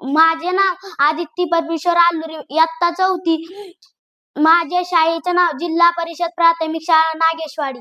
माझे नाव आदित्य परमेश्वर आलुरे इयत्ता चौथी. माझ्या शाळेचं नाव जिल्हा परिषद प्राथमिक शाळा नागेशवाडी.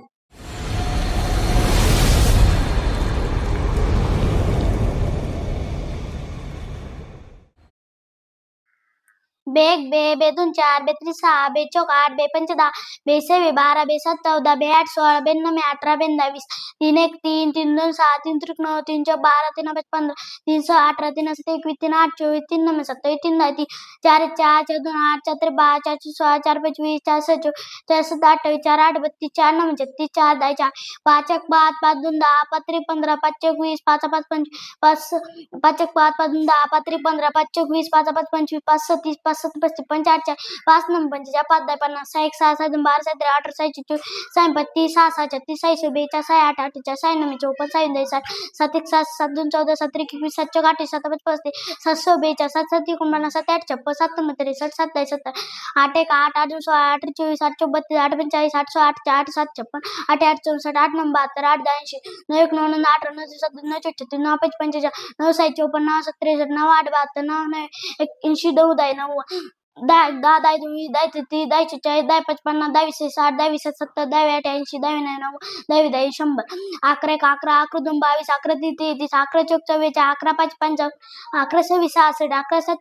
बेग बे बेदून चार बेत्रीस सहा बेचोक आठ बेपंच दहा बेसेवे बारा बेसात चौदा बे आठ सोळा बेनवे अठरा बेंदावीस तीन एक तीन तीन दोन सहा तीन त्रिक नऊ तीन चौक बारा तीन पाच पंधरा तीन सहा अठरा तीन सात एकवीस तीन आठ चोवीस तीन नमे सत्तावीस तीन दहा तीन चार चार चार दोन आठ चार त्रिक बारा चार सोळा चार पंचवीस चार सहा चोवीस चार सात अठ्ठावीस चार आठ बत्तीस चार नऊ म्हणजे छत्तीस चार दहा चार पाच एक पाच पाच दोन दहा पाच त्रिक पंधरा पाच एक वीस पाच पाच पंचवीस पाच स- पाच एक पाच पाच दोन दहा पाच त्रिक पंधरा पाच एक वीस पाच पाच पंचवीस पाच सत्तीस पाच सात पस्तीस पंचाळीस पाच नऊ पंचेचाळीस पाच दहा पन्नास सहा एक सहा सहा दोन बारा सहा तेरा अठरा सहाशे चोवीस सहा बत्तीस सहा सहा छत्तीस सहाशे बेचाळीस सहा आठ अठ्ठेचाळीस सहा नऊ चौपन्न सहा दोन साठ सात एक सात सात दोन चौदा सात त्रिक एकवीस सात चौक अठ्ठावीस सात पाच पस्तीस सातशे बेचाळीस सात सात एकोणपन्नास सात आठ छप्पन सात नव्वद त्रेसष्ट सत्तावीस सत्तर आठ एक आठ आठ दोन सोळा आठ चोवीस आठ चौक बत्तीस आठ पंचेचाळीस आठ सो आठ आठ सात छप्पन आठ आठ चौसष्ट आठ नऊ बहात्तर आठ दहा ऐंशी नऊ एक नऊ नऊ अठरा नऊ सात नऊ छत्तीस नऊ पाच पंचेचाळीस नऊ सात चौपन्न नऊ सत्त्रेसष्ट नऊ आठ बहात्तर नऊ नऊ एक ऐंशी नऊ दहा नऊ दहा दहा दहा दोन दहा तीस दहा चाळीस दहा पचपन्न पन्नास दहा वीस साठ दहा वीस सत्तर दहा आठ ऐंशी दहा नऊ नऊ दहा दहा शंभर. अकरा एक अकरा अकरा दोन बावीस अकरा तीस तेहतीस अकरा चौक चव्वेचाळीस अकरा पाच पंचावन्न अकरा सव्वीस सहासष्ट अकरा सात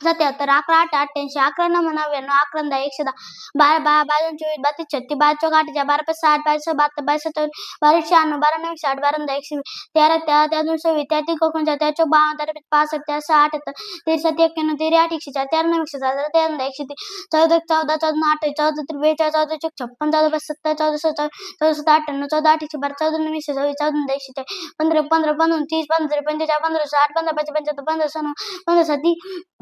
सत्याहत्तर अकरा आठ अठ्ठ्याऐंशी अकरा नऊ नव्याण्णव अकरा दहा एकशे दहा बारा बारा बारा चोवीस बत्तीस छत्तीस बारा चौक अठ्ठेचाळीस बारा पाच साठ बारा सहा बहात्तर बारा सत्तावीस बारा शहाण्णव बारा नऊ साठ बारा दहा एकशे तेरा तेरा त्या दोन सव्वीस त्या ती कोकणच्या त्या चौक बावन्न तेरा पासष्ट त्या सहा अठ्याहत्तर तेरा सात एक्क्याण्णव तेरा आठ एकशे चार तेरा नऊ एकशे चार तेरा दहा एकशे तीन चौदा एक चौदा चौदा आठ चौदा त्रिक चौदा चौक छप्पन चौदा पाच सत्तर चौदा सत्तर चौदा सत्तर अठ्ठ्याण्णव चौदा आठ एकशे बारा चौदा नऊ एकशे चौवीस चौदा दहा एकशे चार पंधरा पंधरा पंधरा तीस पंधरा पंचेचाळीस पंधरा साठ पंधरा पाच पंच्याहत्तर पंधरा सहा पंधरा साती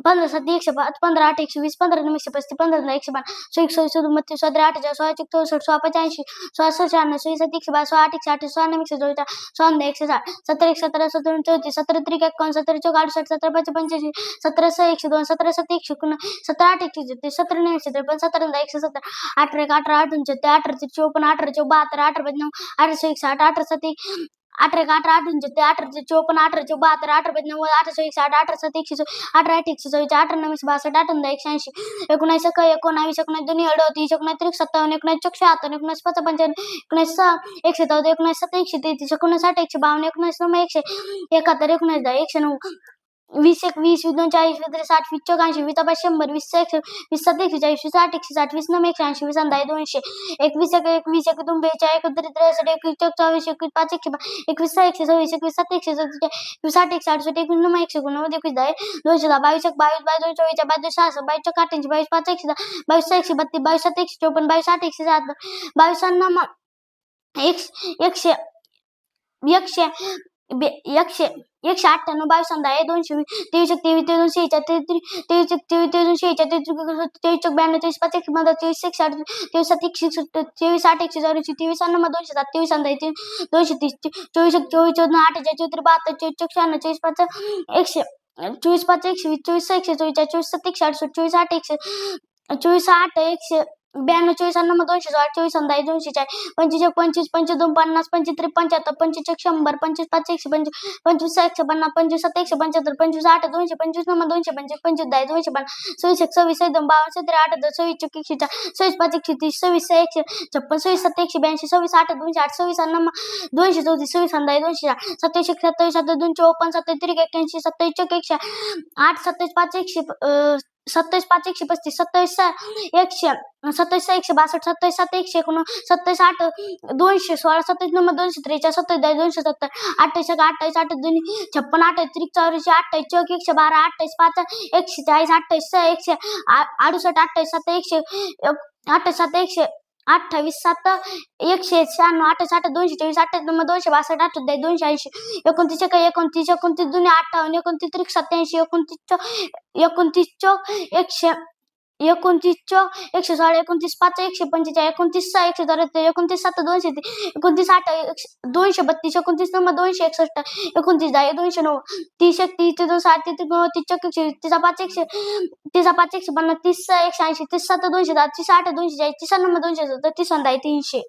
पंधरा पंधरा सात एकशे पाच पंधरा आठ एकशे वीस पंधरा नऊ एकशे पस्तीस पंधरा दहा एकशे बारा. सो एकशे सदु बत्तीस सतरा अठ्ठेचाळीस सोळा चौक चौसष्ट सोळा पंच्याऐंशी सोळा सहा शहाण्णव सोळा सात एकशे बारा सोळा आठ एकशे आठ सोळा नऊ एकशे चौदा सोळा दहा एकशे साठ सत्तर एक सतरा सत्तर चौतीस सतरा त्रिक एकावन्न सतरा चौक अडुसष्ट सतरा पाच पंच्याऐंशी सतरा सहा एकशे दोन सतरा सात एकशे एकोण सतरा आठ एकशे छत्तीस सतरा नऊ एकशे त्रेपन्न सतरा दहा एकशे सत्तर अठरा एक अठरा आठ छत्तीस अठरा चौपन्न अठरा चौ बहात्तर अठरा पाच नऊ अठराशे एकशे आठ अठरा सात एक अठरा एक अठरा आठ अठरा चोपन्न अठरा बहात्तर अठरा नव्वद अठराशे एकशे आठ अठरा सात एकशे अठरा आठ एकशे चव्वेचाळीस अठरा नव्वीस बासष्ट अठरा दहा एकशे ऐंशी एकोणीस एक एकोणावीस एकोणीस दोन्ही अडतीस एकोणीस त्रिक सत्तावन्न एकोणीस चौक शहात्तर एकोणीस पाच पंच्याण्णव एकोणीस सहा एकशे चौदा एकोणीस सात एकशे तेहतीस एकोणीस आठ एकशे बावन्न एकोणीस नऊ एकशे एकाहत्तर एकोणीस दहा एकशे नऊ वीस एक वीस वीस दोन चाळीस वीस त्रेस साठ वीस चौकाऐंशी वीस पाच शंभर वीस एक एकशे वीस सात एकशे चाळीस वीस आठ एकशे साठ वीस नऊ एकशे ऐंशी वीस आणि दोनशे एकवीस एक एकवीस एक दोन बेचाळीस एकोणतीस त्रेसष्ट एकवीस चौक चौवीस एकवीस पाच एकशे बा- एकवीस सहा एकशे सव्वीस एकवीस सात एकशे सत्तेचाळीस एकवीस आठ एकशे अडसष्ट एकवीस नऊ एकशे एकोणनव्वद एकवीस दहा दोनशे दहा बावीस एक बावीस बावीस दोन चोवीस बावीस दोन सहाशे बावीस चौक अठ्ठ्याऐंशी बावीस पाच एकशे दहा बावीस सहा एकशे बत्तीस बावीस सात एकशे चौपन्न बावीस आठ एकशे सात बावीस नऊ एक एकशे एकशे एकशे एकशे अठ्ठ्याण्णव बावीस आणि आहे दोनशे तेवीस तेवीस तेवीस दोनशे तेवीस एक तेवीस तेवीस दोनशे एच्या तेवीस ब्याण्णव तेवीस पाच एकशे पंधरा तेवीस एकशे आठ तेवीस सात एकशे तेवीस आठ एकशे चौऱ्याऐंशी तेवीस अण्णव दोनशे सात तेवीस आणि दहा दोनशे तीस चोवीस एक चोवीस चौदा अठ्ठेचाळीस चौतीस बहात्तर चोवीस चौक शहाण्णव चोवीस पाच एकशे चोवीस पाच एकशे वीस चोवीस एकशे चोवीस चोवीस सात एकशे अडुसष्ट चोवीस आठ एकशे चोवीस आठ एकशे ब्याण्णव चोवीस अण्णव दोनशे सोळा चोवीस अंदाज दोनशे चार पंचवीस पंचवीस पंचवीस दोन पन्नास पंचवीस पंच्याहत्तर पंचवीस शंभर पंचवीस पाच एकशे पंचवीस पंचवीस सहा एकशे पन्नास पंचवीस सात एकशे पंच्याहत्तर पंचवीस आठ दोनशे पंचवीस नऊ दोनशे पंचवीस पंचवीस दहा दोनशे पन्नास सव्वीस एक सव्वीस दोन बावन्न सतरा आठ दहा सव्वीस चौक एकशे चार सव्वीस पाच एकशे तीस सव्वीस सहा एकशे छप्पन सव्वीस सात एकशे ब्याऐंशी सव्वीस आठ दोनशे आठ सव्वीस अण्णव दोनशे चौतीस सव्वीस अंदाज दोनशे चार सत्तावीस एक सत्तावीस सत्तावीस दोन चौपन्न सत्तावीस त्रिक एक्क्याऐंशी सत्तावीस चौक एकशे आठ सत्तावीस पाच एकशे सत्तावीस पाच एकशे पस्तीस सत्तावीस सहा एकशे सत्तावीस सहा एकशे बासष्ट सत्तावीस सात एकशे एकोण सत्तावीस आठ दोनशे सोळा सत्तावीस नंबर दोनशे त्रेचाळीस सत्तावीस दोनशे सत्तर अठ्ठावीस एक अठ्ठावीस अठ्ठावीस दोन छप्पन अठ्ठावीस त्रिक चौऱ्याऐंशी अठ्ठावीस चौक एकशे बारा अठ्ठावीस पाच एकशे चाळीस अठ्ठावीस सहा एकशे आ- अडुसष्ट अठ्ठावीस सात एकशे एक- अठ्ठावीस सात एकशे अठ्ठावीस सात एकशे शहाण्णव अठ्ठावीस अठ्ठावीस दोनशे चोवीस अठ्ठावीस नंबर दोनशे बासष्ट अठ्ठावीस दोनशे ऐंशी एकोणतीस एक एकोणतीस एकोणतीस दोन्ही अठ्ठावन्न एकोणतीस त्रिक सत्याऐंशी एकोणतीस एकोणतीस चौक एकशे एकोणतीस एकशे सोळा एकोणतीस पाच एकशे पंचेचाळीस एकोणतीस सहा एकशे चौऱ्याहत्तर एकोणतीस सात दोनशे तीस एकोणतीस आठ दोनशे बत्तीस एकोणतीस नंबर दोनशे एकसष्ट एकोणतीस दहा दोनशे नऊ तीस एक तीस दोन साठ तीस नऊ तीस चौक एकशे तिसा पाच एकशे तिसा पाच एकशे पन्नास तीस सहा एकशे ऐंशी तीस सात दोनशे दहा तीस आठ दोनशे चाळीस तीस नंबर दोनशे सत्तर तीस दहा तीनशे